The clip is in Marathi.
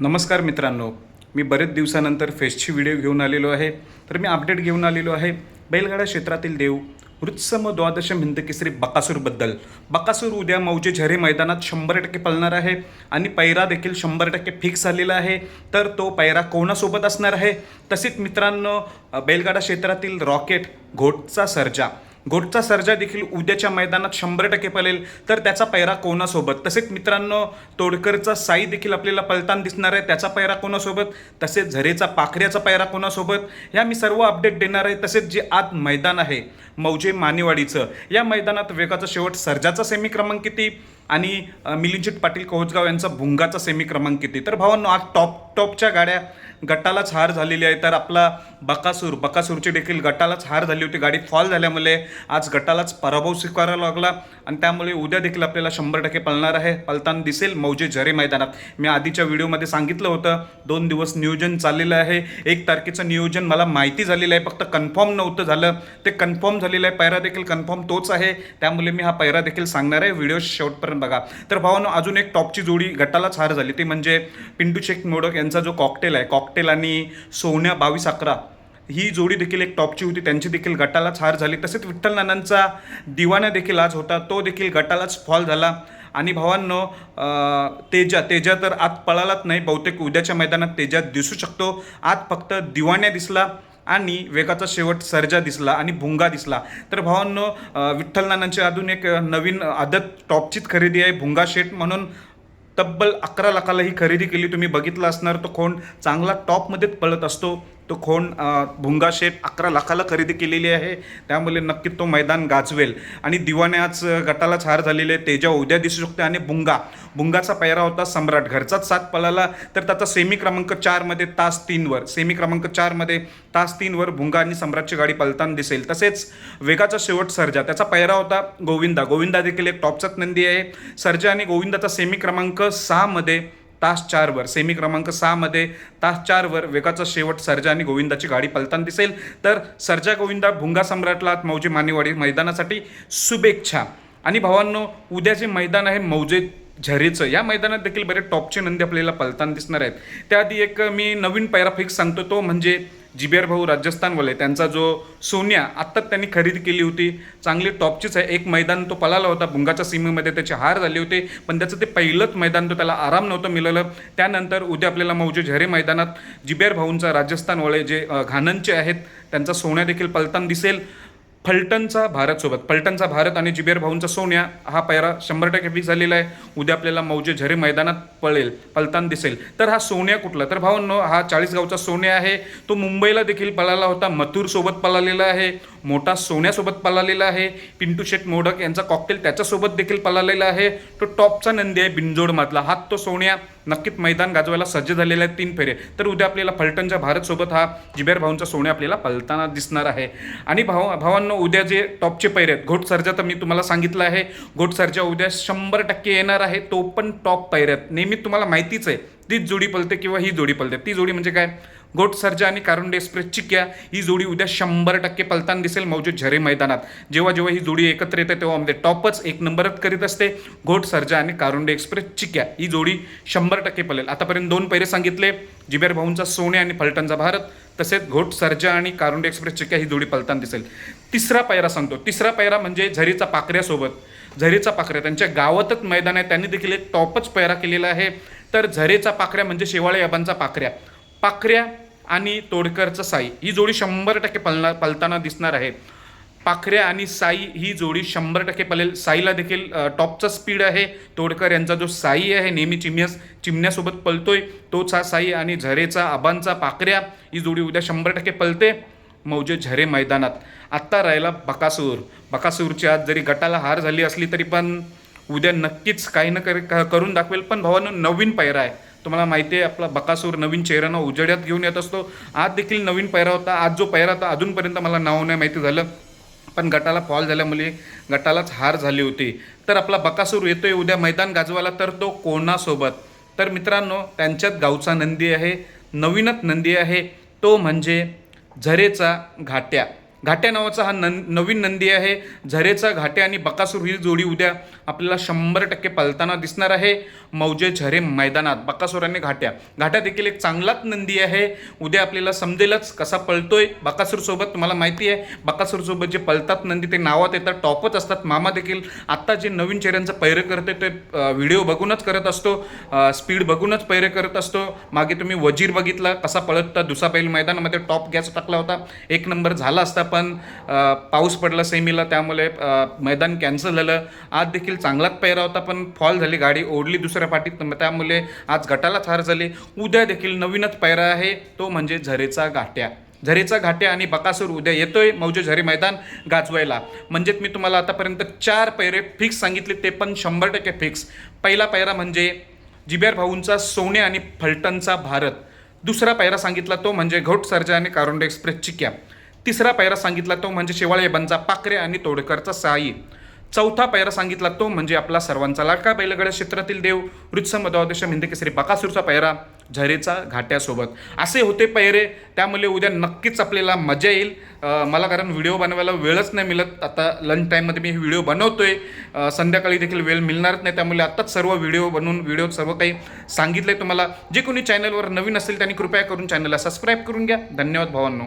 नमस्कार मित्रांनो. मी बरेच दिवसानंतर फेस्टची व्हिडिओ घेऊन आलेलो आहे. तर मी अपडेट घेऊन आलेलो आहे. बैलगाडा क्षेत्रातील देव वृत्सम द्वादश हिंद केसरी बकासूरबद्दल बकासूर उद्या मौजे झरे मैदानात शंभर टक्के पळणार आहे आणि पैरा देखील शंभर टक्के फिक्स झालेला आहे. तर तो पैरा कोणासोबत असणार आहे? तसेच मित्रांनो बैलगाडा क्षेत्रातील रॉकेट घोटचा सर्जा. घोटचा सर्जा देखील उद्याच्या मैदानात शंभर टक्के पळेल. तर त्याचा पैरा कोणासोबत? तसेच मित्रांनो तोडकरचा साई देखील आपल्याला पलताना दिसणार आहे. त्याचा पैरा कोणासोबत? तसेच झरेचा पाखऱ्याचा पैरा कोणासोबत? ह्या मी सर्व अपडेट देणार आहे. तसेच जे आज मैदान आहे मौजे मानेवाडीचं या मैदानात वेगाचा शेवट सर्जाचा सेमी क्रमांक किती? आणि अ, पाटील कोहजगाव यांचा भुंगाचा सेमी क्रमांक किती? तर भावांनो आज टॉप टॉपच्या गाड्या गटालाच हार झालेली आहे. तर आपला बकासूर बकासूरची देखील गटालाच हार झाली होती. गाडी फॉल झाल्यामुळे आज गटालाच पराभव स्वीकारायला लागला. आणि त्यामुळे उद्या देखील आपल्याला शंभर टक्के पळणार आहे. पलताना दिसेल मौजे झरे मैदानात. मी आधीच्या व्हिडिओमध्ये सांगितलं होतं दोन दिवस नियोजन चाललेलं आहे. एक तारखेचं नियोजन मला माहिती झालेलं आहे. फक्त कन्फर्म नव्हतं झालं. ते कन्फर्म झालेलं आहे. पैरा देखील कन्फर्म तोच आहे. त्यामुळे मी हा पैरा देखील सांगणार आहे. व्हिडिओ शेवटपर्यंत बघा. तर भावानो अजून एक टॉपची जोडी गटालाच हार झाली. ती म्हणजे पिंटू शेख मोडक यांचा जो कॉकटेल आहे. कॉक पटेल आणि सोन्या बावीस अकरा. ही जोडी देखील एक टॉपची होती. त्यांची देखील गटालाच हार झाली. तसेच विठ्ठल नानांचा दिवाना देखील आज होता. तो देखील गटालाच फॉल झाला. आणि भावांनो तेजा तेजा तर आत पळालाच नाही. बहुतेक उद्याच्या मैदानात तेजा दिसू शकतो. आत फक्त दिवाण्या दिसला आणि वेगाचा शेवट सर्जा दिसला आणि भुंगा दिसला. तर भावांनो विठ्ठल नानांची अजून एक नवीन आदत टॉपचीच खरेदी आहे. भुंगा शेट म्हणून तब्बल अकरा लाखाला ही खरेदी केली. तुम्ही बघितलं असणार तो खोंड चांगला टॉपमध्येच पळत असतो. तो खोंड भुंगा शेठ अकरा लाखाला खरेदी केलेली आहे. त्यामुळे नक्की तो मैदान गाजवेल. आणि दिवाण्याच गटालाच हार झालेले तेजा उद्या दिसू शकते आणि भुंगा. भुंगाचा पैरा होता सम्राट. घरचाच सात पळाला तर त्याचा सेमी क्रमांक चारमध्ये तास तीनवर सेमी क्रमांक चारमध्ये तास तीनवर भुंगा आणि सम्राटची गाडी पलताना दिसेल. तसेच वेगाचा शेवट सर्जा. त्याचा पैरा होता गोविंदा. गोविंदा देखील एक टॉपचाच नंदी आहे. सर्जा आणि गोविंदाचा सेमी क्रमांक सहामध्ये तास चारवर सेमी क्रमांक सहामध्ये तास चारवर वेगाचा शेवट सर्जा आणि गोविंदाची गाडी पलताना दिसेल. तर सर्जा गोविंदा भुंगा सम्राटला मौजे मानेवाडी मैदानासाठी शुभेच्छा. आणि भावांनो उद्या जे मैदान आहे मौजे झरेचं या मैदानात देखील बरेच टॉपचे नंदी आपल्याला पलताना दिसणार आहेत. त्याआधी एक मी नवीन पैरा फिक्स सांगतो तो म्हणजे जिबेर भाऊ राजस्थानवाले त्यांचा जो सोन्या आत्ताच त्यांनी खरेदी केली होती चांगली टॉपचीच आहे. एक मैदान तो पळाला होता भुंगाच्या सीमेमध्ये त्याची हार झाली होती पण त्याचं ते पहिलंच मैदान तो त्याला आराम नव्हतं मिळालं. त्यानंतर उद्या आपल्याला मौजे झरे मैदानात जिबेर भाऊंचा राजस्थानवाले जे अ, घाणनचे आहेत त्यांचा सोन्या देखील पलतान दिसेल. फलटणचा भारतसोबत फलटणचा भारत आणि जिबेर भाऊंचा सोन्या हा पैरा शंभर टक्के फिक्स झालेला आहे. उद्या आपल्याला मौजे झरे मैदानात पळेल पलतान दिसेल. तर हा सोन्या कुठला? तर भावांनो हा चाळीसगावचा सोन्या आहे. तो मुंबईला देखील पळाला होता. मथुरसोबत पळालेला आहे. मोठा सोन्यासोबत पलालेला आहे. पिंटू शेट मोडक यांचा कॉकटेल त्याच्यासोबत देखील पलालेला आहे. तो टॉपचा नंदी आहे बिंजोडमधला हात तो सोन्या नक्कीच मैदान गाजवायला सज्ज झालेला आहे तीन फेरे. तर उद्या आपल्याला फलटणच्या भारतसोबत हा जिबेर भाऊंचा सोन्या आपल्याला पलताना दिसणार आहे. आणि भाऊ भावांना उद्या जे टॉपचे पैरे आहेत घोट सर्जा तर मी तुम्हाला सांगितलं आहे. घोट सर्जा उद्या शंभर टक्के येणार आहे. तो पण टॉप पैऱ्यात नेहमी तुम्हाला माहितीच आहे तीच जोडी पलते किंवा ही जोडी पलते. ती जोडी म्हणजे काय? गोट आणि कारुंडे डेस्प्रेस चिक्या. ही जोडी उद्या शंभर टक्के पलताना दिसेल मौजे झरे मैदानात. जेव्हा जेव्हा ही जोडी एकत्र येते तेव्हा म्हणजे टॉपच एक नंबरच करीत असते. घोट सर्जा आणि कारुंडे एक्सप्रेस चिक्या. ही जोडी शंभर टक्के पलेल आतापर्यंत दोन पैरे सांगितले. जिबेर भाऊंचा सोने आणि फलटणचा भारत. तसेच घोट सर्जा आणि कारुंडे एक्सप्रेस चिक्या ही जोडी पलताना दिसेल. तिसरा पायरा सांगतो. तिसरा पायरा म्हणजे झरीचा पाकऱ्यासोबत. झरीचा पाकऱ्या. त्यांच्या गावातच मैदान आहे. त्यांनी देखील एक टॉपच पैरा केलेला आहे. तर झरेचा पाकऱ्या म्हणजे शेवाळे याबांचा पाकऱ्या. पाकऱ्या आणि तोडकरचा साई. ही जोडी शंभर टक्के पलणार पलताना दिसणार आहे. पाखऱ्या आणि साई ही जोडी शंभर टक्के पलेल. साईला देखील टॉपचा स्पीड आहे. तोडकर यांचा जो साई आहे नेहमी चिमण्यास चिमण्यासोबत पलतोय. तोच हा साई आणि झरेचा आबांचा पाखऱ्या ही जोडी उद्या शंभर टक्के पलते. मौजे झरे मैदानात. आत्ता राहिला बकासूर. बकासूरची आज जरी गटाला हार झाली असली तरी पण उद्या नक्कीच काही ना काही क- करून दाखवेल. पण भावानं नवीन पायरा आहे. तुम्हाला माहिती आहे आपला बकासूर नवीन चेहऱ्यानं उजेड्यात घेऊन येत असतो. आज देखील नवीन पैरा होता. आज जो पैरा होता अजूनपर्यंत मला नाव नाही माहिती झालं. पण गटाला फॉल झाल्यामुळे गटालाच हार झाली होती. तर आपला बकासूर येतोय उद्या मैदान गाजवायला तर तो कोणासोबत? तर मित्रांनो त्यांच्यात गावचा नंदी आहे. नवीनच नंदी आहे. तो म्हणजे झरेचा घाट्या. घाट्या नावाचा हा नं नवीन नंदी आहे. झरेचा घाट्या आणि बकासूर ही जोडी उद्या आपल्याला शंभर टक्के पलताना दिसणार आहे. मौजे झरे मैदानात बकासूराने घाट्या. घाट्या देखील एक चांगलाच नंदी आहे. उद्या आपल्याला समजेलच कसा पळतोय बकासूरसोबत तुम्हाला माहिती आहे बकासूरसोबत जे पळतात नंदी ते नावात येतात टॉपच असतात. मामा देखील आत्ता जे नवीन चेहऱ्यांचं पैरे करते ते व्हिडिओ बघूनच करत असतो. स्पीड बघूनच पैरे करत असतो. मागे तुम्ही वजीर बघितला कसा पळत दुसरा पहिली मैदानामध्ये टॉप गॅस टाकला होता. एक नंबर झाला असता पण पाऊस पडला सेमीला. त्यामुळे मैदान कॅन्सल झालं. आज देखील चांगलाच पेहरा होता पण फॉल झाली गाडी ओढली दुसऱ्या पाठीत. मग त्यामुळे आज गटाला थार झाली. उद्या देखील नवीनच पेहरा आहे तो म्हणजे झरेचा गाठ्या झरेचा घाट्या आणि बकासूर उद्या येतोय मौजे झरे मैदान गाजवायला. म्हणजेच मी तुम्हाला आतापर्यंत चार पैरे फिक्स सांगितले ते पण शंभर टक्के फिक्स. पहिला पैरा म्हणजे जिबेर भाऊंचा सोने आणि फलटणचा भारत. दुसरा पैरा सांगितला तो म्हणजे घोट सर्जा आणि कारोंडे एक्सप्रेसची चिक्या तिसरा पैरा सांगितला तो म्हणजे शेवाळे बंजा पाखरे आणि तोडकरचा साई. चौथा पैरा सांगितला तो म्हणजे आपला सर्वांचा लाडका बैलगड्या क्षेत्रातील देव वृत्सम द्वादश हिंदकेसरी बकासूरचा पैरा झरेचा घाट्यासोबत. असे होते पैरे त्यामुळे उद्या नक्कीच आपल्याला मजा येईल. मला कारण व्हिडिओ बनवायला वेळच नाही मिळत. आता लंच टाईममध्ये मी व्हिडिओ बनवतोय. संध्याकाळी देखील वेळ मिळणारच नाही त्यामुळे आत्ताच सर्व व्हिडिओ बनवून व्हिडिओ सर्व काही सांगितलंय तुम्हाला. जे कोणी चॅनलवर नवीन असेल त्यांनी कृपया करून चॅनलला सबस्क्राईब करून घ्या. धन्यवाद भावांनो.